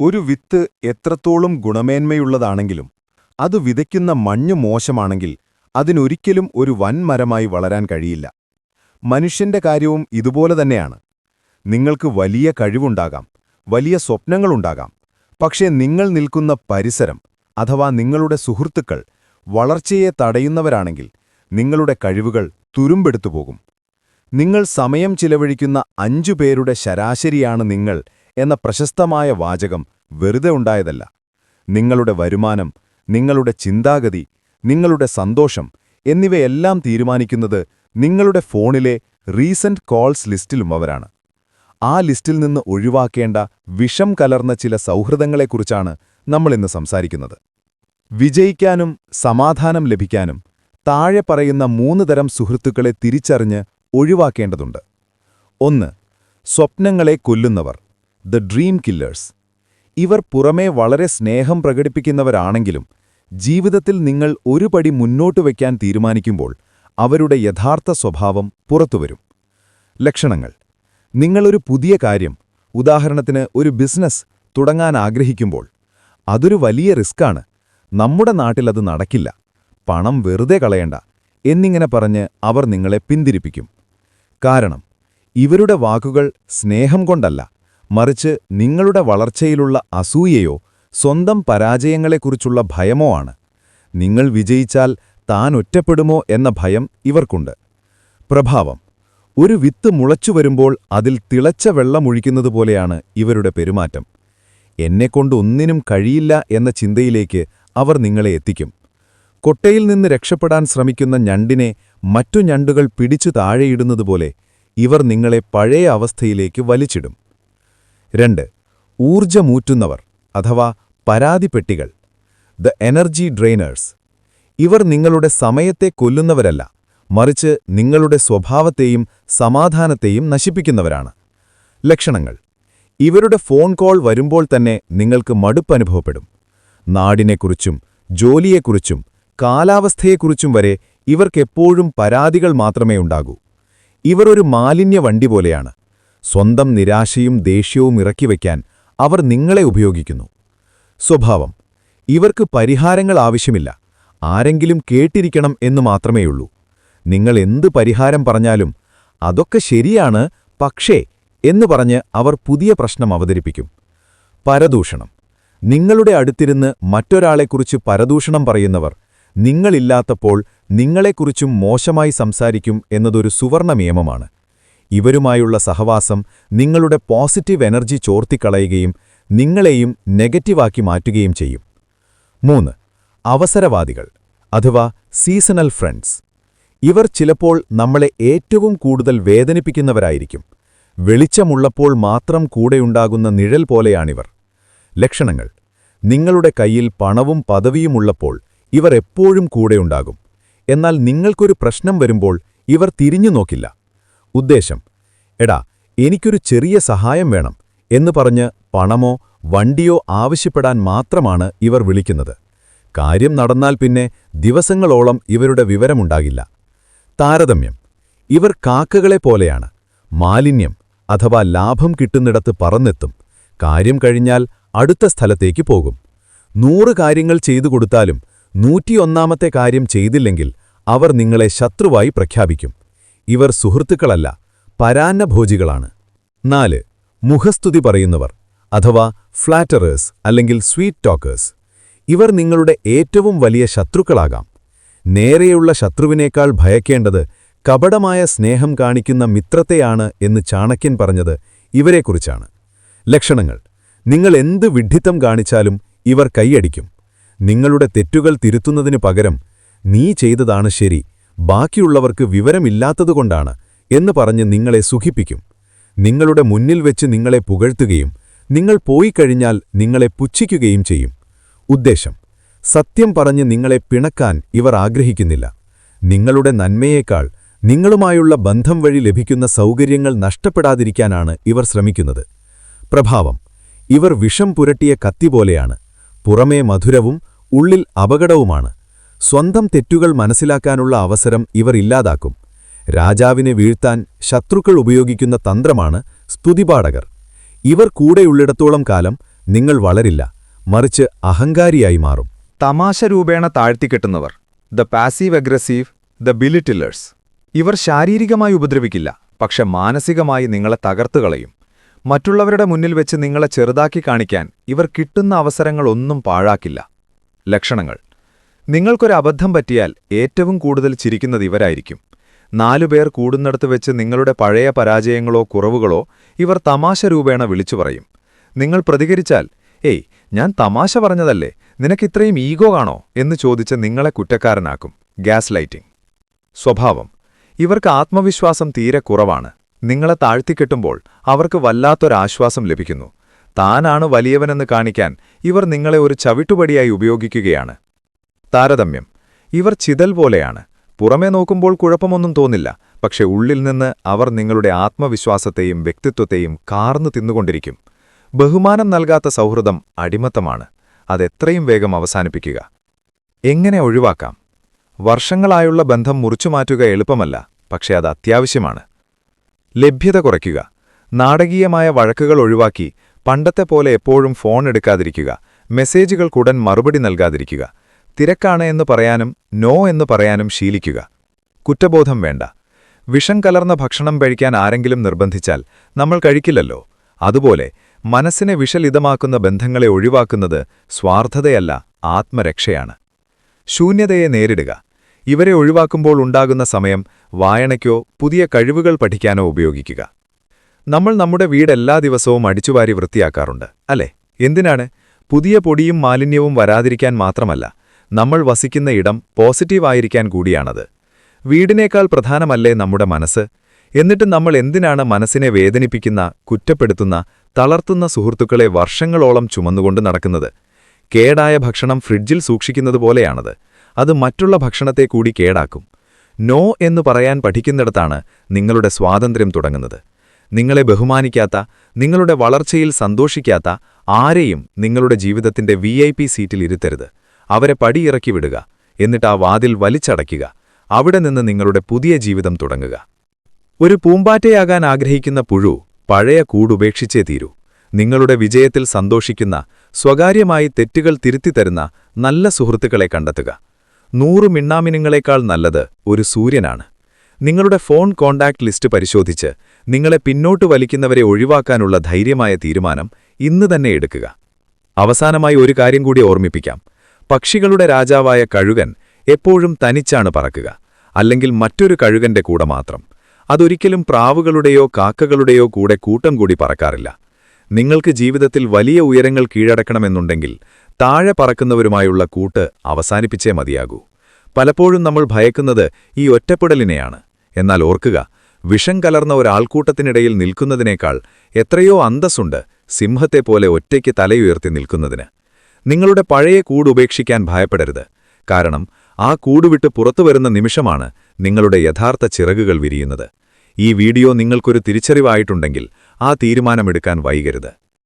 ഒരു വിത്ത് എത്രത്തോളം ഗുണമേന്മയുള്ളതാണെങ്കിലും അത് വിതയ്ക്കുന്ന മഞ്ഞു മോശമാണെങ്കിൽ അതിനൊരിക്കലും ഒരു വൻമരമായി വളരാൻ കഴിയില്ല. മനുഷ്യന്റെ കാര്യവും ഇതുപോലെ തന്നെയാണ്. നിങ്ങൾക്ക് വലിയ കഴിവുണ്ടാകാം വലിയ സ്വപ്നങ്ങളുണ്ടാകാം. പക്ഷേ നിങ്ങൾ നിൽക്കുന്ന പരിസരം അഥവാ നിങ്ങളുടെ സുഹൃത്തുക്കൾ വളർച്ചയെ തടയുന്നവരാണെങ്കിൽ നിങ്ങളുടെ കഴിവുകൾ തുരുമ്പെടുത്തു പോകും നിങ്ങൾ സമയം ചിലവഴിക്കുന്ന അഞ്ചു പേരുടെ ശരാശരിയാണ് നിങ്ങൾ എന്ന പ്രശസ്തമായ വാചകം വെറുതെ ഉണ്ടായതല്ല. നിങ്ങളുടെ വരുമാനം നിങ്ങളുടെ ചിന്താഗതി നിങ്ങളുടെ സന്തോഷം എന്നിവയെല്ലാം തീരുമാനിക്കുന്നത് നിങ്ങളുടെ ഫോണിലെ റീസെന്റ് കോൾസ് ലിസ്റ്റിലുമവരാണ് ആ ലിസ്റ്റിൽ നിന്ന് ഒഴിവാക്കേണ്ട വിഷം കലർന്ന ചില സൗഹൃദങ്ങളെക്കുറിച്ചാണ് നമ്മളിന്ന് സംസാരിക്കുന്നത്. വിജയിക്കാനും സമാധാനം ലഭിക്കാനും താഴെ പറയുന്ന മൂന്ന് തരം സുഹൃത്തുക്കളെ തിരിച്ചറിഞ്ഞ് ഒഴിവാക്കേണ്ടതുണ്ട്. ഒന്ന് സ്വപ്നങ്ങളെ കൊല്ലുന്നവർ. The dream killers. ഇവർ പുറമേ വളരെ സ്നേഹം പ്രകടിപ്പിക്കുന്നവരാണെങ്കിലും ജീവിതത്തിൽ നിങ്ങൾ ഒരു പടി മുന്നോട്ട് വയ്ക്കാൻ തീരുമാനിക്കുമ്പോൾ അവരുടെ യഥാർത്ഥ സ്വഭാവം പുറത്തുവരും. ലക്ഷണങ്ങൾ. നിങ്ങളൊരു പുതിയ കാര്യം ഉദാഹരണത്തിന് ഒരു ബിസിനസ് തുടങ്ങാൻ ആഗ്രഹിക്കുമ്പോൾ അതൊരു വലിയ റിസ്ക്കാണ് നമ്മുടെ നാട്ടിലത് നടക്കില്ല. പണം വെറുതെ കളയണ്ട എന്നിങ്ങനെ പറഞ്ഞ് അവർ നിങ്ങളെ പിന്തിരിപ്പിക്കും. കാരണം ഇവരുടെ വാക്കുകൾ സ്നേഹം കൊണ്ടല്ല മറിച്ച് നിങ്ങളുടെ വളർച്ചയിലുള്ള അസൂയയോ സ്വന്തം പരാജയങ്ങളെക്കുറിച്ചുള്ള ഭയമോ ആണ്. നിങ്ങൾ വിജയിച്ചാൽ താൻ ഒറ്റപ്പെടുമോ എന്ന ഭയം ഇവർക്കുണ്ട്. പ്രഭാവം. ഒരു വിത്ത് മുളച്ചു വരുമ്പോൾ അതിൽ തിളച്ച വെള്ളമൊഴിക്കുന്നതുപോലെയാണ് ഇവരുടെ പെരുമാറ്റം. എന്നെക്കൊണ്ടൊന്നിനും കഴിയില്ല എന്ന ചിന്തയിലേക്ക് അവർ നിങ്ങളെ എത്തിക്കും. കൊട്ടയിൽ നിന്ന് രക്ഷപ്പെടാൻ ശ്രമിക്കുന്ന ഞണ്ടിനെ മറ്റു ഞണ്ടുകൾ പിടിച്ചു താഴെയിടുന്നതുപോലെ ഇവർ നിങ്ങളെ പഴയ അവസ്ഥയിലേക്ക് വലിച്ചിടും. രണ്ട് ഊർജമൂറ്റുന്നവർ അഥവാ പരാതിപ്പെട്ടികൾ ദ എനർജി ഡ്രെയിനേഴ്സ്. ഇവർ നിങ്ങളുടെ സമയത്തെ കൊല്ലുന്നവരല്ല മറിച്ച് നിങ്ങളുടെ സ്വഭാവത്തെയും സമാധാനത്തെയും നശിപ്പിക്കുന്നവരാണ്. ലക്ഷണങ്ങൾ ഇവരുടെ ഫോൺ കോൾ വരുമ്പോൾ തന്നെ നിങ്ങൾക്ക് മടുപ്പനുഭവപ്പെടും നാടിനെക്കുറിച്ചും ജോലിയെക്കുറിച്ചും കാലാവസ്ഥയെക്കുറിച്ചും വരെ ഇവർക്കെപ്പോഴും പരാതികൾ മാത്രമേ ഉണ്ടാകൂ. ഇവർ ഒരു മാലിന്യ വണ്ടി പോലെയാണ്. സ്വന്തം നിരാശയും ദേഷ്യവും ഇറക്കിവയ്ക്കാൻ അവർ നിങ്ങളെ ഉപയോഗിക്കുന്നു. സ്വഭാവം ഇവർക്ക് പരിഹാരങ്ങൾ ആവശ്യമില്ല. ആരെങ്കിലും കേട്ടിരിക്കണം എന്നു മാത്രമേയുള്ളൂ. നിങ്ങൾ എന്ത് പരിഹാരം പറഞ്ഞാലും അതൊക്കെ ശരിയാണ് പക്ഷേ എന്ന് പറഞ്ഞ് അവർ പുതിയ പ്രശ്നം അവതരിപ്പിക്കും. പരദൂഷണം നിങ്ങളുടെ അടുത്തിരുന്ന് മറ്റൊരാളെക്കുറിച്ച് പരദൂഷണം പറയുന്നവർ നിങ്ങളില്ലാത്തപ്പോൾ നിങ്ങളെക്കുറിച്ചും മോശമായി സംസാരിക്കും എന്നതൊരു സുവർണ നിയമമാണ്. ഇവരുമായുള്ള സഹവാസം നിങ്ങളുടെ പോസിറ്റീവ് എനർജി ചോർത്തിക്കളയുകയും നിങ്ങളെയും നെഗറ്റീവാക്കി മാറ്റുകയും ചെയ്യും. മൂന്ന് അവസരവാദികൾ അഥവാ സീസണൽ ഫ്രണ്ട്സ്. ഇവർ ചിലപ്പോൾ നമ്മളെ ഏറ്റവും കൂടുതൽ വേദനിപ്പിക്കുന്നവരായിരിക്കും. വെളിച്ചമുള്ളപ്പോൾ മാത്രം കൂടെയുണ്ടാകുന്ന നിഴൽ പോലെയാണിവർ. ലക്ഷണങ്ങൾ നിങ്ങളുടെ കയ്യിൽ പണവും പദവിയുമുള്ളപ്പോൾ ഇവർ എപ്പോഴും കൂടെയുണ്ടാകും. എന്നാൽ നിങ്ങൾക്കൊരു പ്രശ്നം വരുമ്പോൾ ഇവർ തിരിഞ്ഞു നോക്കില്ല ഉദ്ദേശം. എടാ എനിക്കൊരു ചെറിയ സഹായം വേണം എന്ന് പറഞ്ഞ് പണമോ വണ്ടിയോ ആവശ്യപ്പെടാൻ മാത്രമാണ് ഇവർ വിളിക്കുന്നത്. കാര്യം നടന്നാൽ പിന്നെ ദിവസങ്ങളോളം ഇവരുടെ വിവരമുണ്ടാകില്ല. താരതമ്യം. ഇവർ കാക്കകളെ പോലെയാണ്. മാലിന്യം അഥവാ ലാഭം കിട്ടുന്നിടത്ത് പറന്നെത്തും. കാര്യം കഴിഞ്ഞാൽ അടുത്ത സ്ഥലത്തേക്ക് പോകും. നൂറ് കാര്യങ്ങൾ ചെയ്തു കൊടുത്താലും നൂറ്റിയൊന്നാമത്തെ കാര്യം ചെയ്തില്ലെങ്കിൽ അവർ നിങ്ങളെ ശത്രുവായി പ്രഖ്യാപിക്കും. ഇവർ സുഹൃത്തുക്കളല്ല പരാന്നഭോജികളാണ്. നാല് മുഖസ്തുതി പറയുന്നവർ അഥവാ ഫ്ലാറ്ററേഴ്സ് അല്ലെങ്കിൽ സ്വീറ്റ് ടോക്കേഴ്സ് ഇവർ നിങ്ങളുടെ ഏറ്റവും വലിയ ശത്രുക്കളാകാം. നേരെയുള്ള ശത്രുവിനേക്കാൾ ഭയക്കേണ്ടത് കപടമായ സ്നേഹം കാണിക്കുന്ന മിത്രത്തെയാണ് എന്ന് ചാണക്യൻ പറഞ്ഞത് ഇവരെക്കുറിച്ചാണ്. ലക്ഷണങ്ങൾ നിങ്ങൾ എന്ത് വിഡ്ഢിത്തം കാണിച്ചാലും ഇവർ കൈയടിക്കും. നിങ്ങളുടെ തെറ്റുകൾ തിരുത്തുന്നതിനു പകരം നീ ചെയ്തതാണ് ശരി ബാക്കിയുള്ളവർക്ക് വിവരമില്ലാത്തതുകൊണ്ടാണ് എന്ന് പറഞ്ഞ് നിങ്ങളെ സുഖിപ്പിക്കും. നിങ്ങളുടെ മുന്നിൽ വെച്ച് നിങ്ങളെ പുകഴ്ത്തുകയും നിങ്ങൾ പോയി കഴിഞ്ഞാൽ നിങ്ങളെ പുച്ഛിക്കുകയും ചെയ്യും. ഉദ്ദേശം സത്യം പറഞ്ഞ് നിങ്ങളെ പിണക്കാൻ ഇവർ ആഗ്രഹിക്കുന്നില്ല. നിങ്ങളുടെ നന്മയേക്കാൾ നിങ്ങളുമായുള്ള ബന്ധം വഴി ലഭിക്കുന്ന സൗകര്യങ്ങൾ നഷ്ടപ്പെടാതിരിക്കാനാണ് ഇവർ ശ്രമിക്കുന്നത്. പ്രഭാവം ഇവർ വിഷം പുരട്ടിയ കത്തി പോലെയാണ്. പുറമേ മധുരവും ഉള്ളിൽ അപകടവുമാണ്. സ്വന്തം തെറ്റുകൾ മനസ്സിലാക്കാനുള്ള അവസരം ഇവർ ഇല്ലാതാക്കും. രാജാവിനെ വീഴ്ത്താൻ ശത്രുക്കൾ ഉപയോഗിക്കുന്ന തന്ത്രമാണ് സ്തുതിപാടകർ ഇവർ കൂടെയുള്ളിടത്തോളം കാലം നിങ്ങൾ വളരില്ല മറിച്ച് അഹങ്കാരിയായി മാറും. തമാശ രൂപേണ താഴ്ത്തിക്കെട്ടുന്നവർ the passive aggressive the belittlers ഇവർ ശാരീരികമായി ഉപദ്രവിക്കില്ല പക്ഷെ മാനസികമായി നിങ്ങളെ തകർത്തുകളയും മറ്റുള്ളവരുടെ മുന്നിൽ വെച്ച് നിങ്ങളെ ചെറുതാക്കി കാണിക്കാൻ ഇവർ കിട്ടുന്ന അവസരങ്ങളൊന്നും പാഴാക്കില്ല. ലക്ഷണങ്ങൾ. നിങ്ങൾക്കൊരു അബദ്ധം പറ്റിയാൽ ഏറ്റവും കൂടുതൽ ചിരിക്കുന്നത് ഇവരായിരിക്കും. നാലുപേർ കൂടുന്നിടത്ത് വെച്ച് നിങ്ങളുടെ പഴയ പരാജയങ്ങളോ കുറവുകളോ ഇവർ തമാശ രൂപേണ വിളിച്ചു പറയും. നിങ്ങൾ പ്രതികരിച്ചാൽ ഏയ് ഞാൻ തമാശ പറഞ്ഞതല്ലേ? നിനക്കിത്രയും ഈഗോ കാണോ എന്ന് ചോദിച്ച് നിങ്ങളെ കുറ്റക്കാരനാക്കും. ഗ്യാസ് ലൈറ്റിംഗ് സ്വഭാവം. ഇവർക്ക് ആത്മവിശ്വാസം തീരെ കുറവാണ്. നിങ്ങളെ താഴ്ത്തിക്കെട്ടുമ്പോൾ അവർക്ക് വല്ലാത്തൊരാശ്വാസം ലഭിക്കുന്നു. താനാണ് വലിയവനെന്ന് കാണിക്കാൻ ഇവർ നിങ്ങളെ ഒരു ചവിട്ടുപടിയായി ഉപയോഗിക്കുകയാണ്. താരതമ്യം. ഇവർ ചിതൽ പോലെയാണ്. പുറമേ നോക്കുമ്പോൾ കുഴപ്പമൊന്നും തോന്നില്ല. പക്ഷെ ഉള്ളിൽ നിന്ന് അവർ നിങ്ങളുടെ ആത്മവിശ്വാസത്തെയും വ്യക്തിത്വത്തെയും കാർന്നു തിന്നുകൊണ്ടിരിക്കും. ബഹുമാനം നൽകാത്ത സൗഹൃദം അടിമത്തമാണ്. അതെത്രയും വേഗം അവസാനിപ്പിക്കുക. എങ്ങനെ ഒഴിവാക്കാം? വർഷങ്ങളായുള്ള ബന്ധം മുറിച്ചുമാറ്റുക എളുപ്പമല്ല. പക്ഷേ അത് അത്യാവശ്യമാണ്. ലഭ്യത കുറയ്ക്കുക. നാടകീയമായ വഴക്കുകൾ ഒഴിവാക്കി. പണ്ടത്തെ പോലെ എപ്പോഴും ഫോൺ എടുക്കാതിരിക്കുക. മെസ്സേജുകൾക്കുടൻ മറുപടി നൽകാതിരിക്കുക. തിരക്കാണ് എന്ന് പറയാനും നോ എന്ന് പറയാനും ശീലിക്കുക. കുറ്റബോധം വേണ്ട. വിഷം കലർന്ന ഭക്ഷണം കഴിക്കാൻ ആരെങ്കിലും നിർബന്ധിച്ചാൽ നമ്മൾ കഴിക്കില്ലല്ലോ. അതുപോലെ മനസ്സിനെ വിഷലിതമാക്കുന്ന ബന്ധങ്ങളെ ഒഴിവാക്കുന്നത് സ്വാർത്ഥതയല്ല ആത്മരക്ഷയാണ്. ശൂന്യതയെ നേരിടുക. ഇവരെ ഒഴിവാക്കുമ്പോൾ ഉണ്ടാകുന്ന സമയം വായനയ്ക്കോ പുതിയ കഴിവുകൾ പഠിക്കാനോ ഉപയോഗിക്കുക. നമ്മൾ നമ്മുടെ വീടെല്ലാ ദിവസവും അടിച്ചുവാരി വൃത്തിയാക്കാറുണ്ട് അല്ലേ? എന്തിനാണ്? പുതിയ പൊടിയും മാലിന്യവും വരാതിരിക്കാൻ മാത്രമല്ല നമ്മൾ വസിക്കുന്ന ഇടം പോസിറ്റീവായിരിക്കാൻ കൂടിയാണത്. വീടിനേക്കാൾ പ്രധാനമല്ലേ നമ്മുടെ മനസ്സ്? എന്നിട്ട് നമ്മൾ എന്തിനാണ് മനസ്സിനെ വേദനിപ്പിക്കുന്ന കുറ്റപ്പെടുത്തുന്ന തളർത്തുന്ന സുഹൃത്തുക്കളെ വർഷങ്ങളോളം ചുമന്നുകൊണ്ട് നടക്കുന്നത്? കേടായ ഭക്ഷണം ഫ്രിഡ്ജിൽ സൂക്ഷിക്കുന്നത് പോലെയാണത്. അത് മറ്റുള്ള ഭക്ഷണത്തെ കൂടി കേടാക്കും. നോ എന്ന് പറയാൻ പഠിക്കുന്നിടത്താണ് നിങ്ങളുടെ സ്വാതന്ത്ര്യം തുടങ്ങുന്നത്. നിങ്ങളെ ബഹുമാനിക്കാത്ത നിങ്ങളുടെ വളർച്ചയിൽ സന്തോഷിക്കാത്ത ആരെയും നിങ്ങളുടെ ജീവിതത്തിന്റെ വി സീറ്റിൽ ഇരുത്തരുത്. അവരെ പടിയിറക്കി വിടുക എന്നിട്ട് ആ വാതിൽ വലിച്ചടയ്ക്കുക. അവിടെ നിന്ന് നിങ്ങളുടെ പുതിയ ജീവിതം തുടങ്ങുക. ഒരു പൂമ്പാറ്റയാകാൻ ആഗ്രഹിക്കുന്ന പുഴു പഴയ കൂടുപേക്ഷിച്ചേ തീരൂ. നിങ്ങളുടെ വിജയത്തിൽ സന്തോഷിക്കുന്ന സ്വകാര്യമായി തെറ്റുകൾ തിരുത്തിത്തരുന്ന നല്ല സുഹൃത്തുക്കളെ കണ്ടെത്തുക. നൂറ് മിണ്ണാമിനുങ്ങളെക്കാൾ നല്ലത് ഒരു സൂര്യനാണ്. നിങ്ങളുടെ ഫോൺ കോണ്ടാക്ട് ലിസ്റ്റ് പരിശോധിച്ച് നിങ്ങളെ പിന്നോട്ട് വലിക്കുന്നവരെ ഒഴിവാക്കാനുള്ള ധൈര്യമായ തീരുമാനം ഇന്ന് തന്നെ എടുക്കുക. അവസാനമായി ഒരു കാര്യം കൂടി ഓർമ്മിപ്പിക്കാം. പക്ഷികളുടെ രാജാവായ കഴുകൻ എപ്പോഴും തനിച്ചാണ് പറക്കുക അല്ലെങ്കിൽ മറ്റൊരു കഴുകന്റെ കൂടെ മാത്രം. അതൊരിക്കലും പ്രാവുകളുടെയോ കാക്കകളുടെയോ കൂടെ കൂട്ടം കൂടി പറക്കാറില്ല. നിങ്ങൾക്ക് ജീവിതത്തിൽ വലിയ ഉയരങ്ങൾ കീഴടക്കണമെന്നുണ്ടെങ്കിൽ താഴെ പറക്കുന്നവരുമായുള്ള കൂട്ട് അവസാനിപ്പിച്ചേ മതിയാകൂ. പലപ്പോഴും നമ്മൾ ഭയക്കുന്നത് ഈ ഒറ്റപ്പെടലിനെയാണ്. എന്നാൽ ഓർക്കുക വിഷം കലർന്ന ഒരാൾക്കൂട്ടത്തിനിടയിൽ നിൽക്കുന്നതിനേക്കാൾ എത്രയോ അന്തസ്സുണ്ട് സിംഹത്തെപ്പോലെ ഒറ്റയ്ക്ക് തലയുയർത്തി നിൽക്കുന്നതിന്. നിങ്ങളുടെ പഴയ കൂട് ഉപേക്ഷിക്കാൻ ഭയപ്പെടരുത്. കാരണം ആ കൂടുവിട്ട് പുറത്തു വരുന്ന നിമിഷമാണ് നിങ്ങളുടെ യഥാർത്ഥ ചിറകുകൾ വിരിയുന്നത്. ഈ വീഡിയോ നിങ്ങൾക്കൊരു തിരിച്ചറിവായിട്ടുണ്ടെങ്കിൽ ആ തീരുമാനമെടുക്കാൻ വൈകരുത്.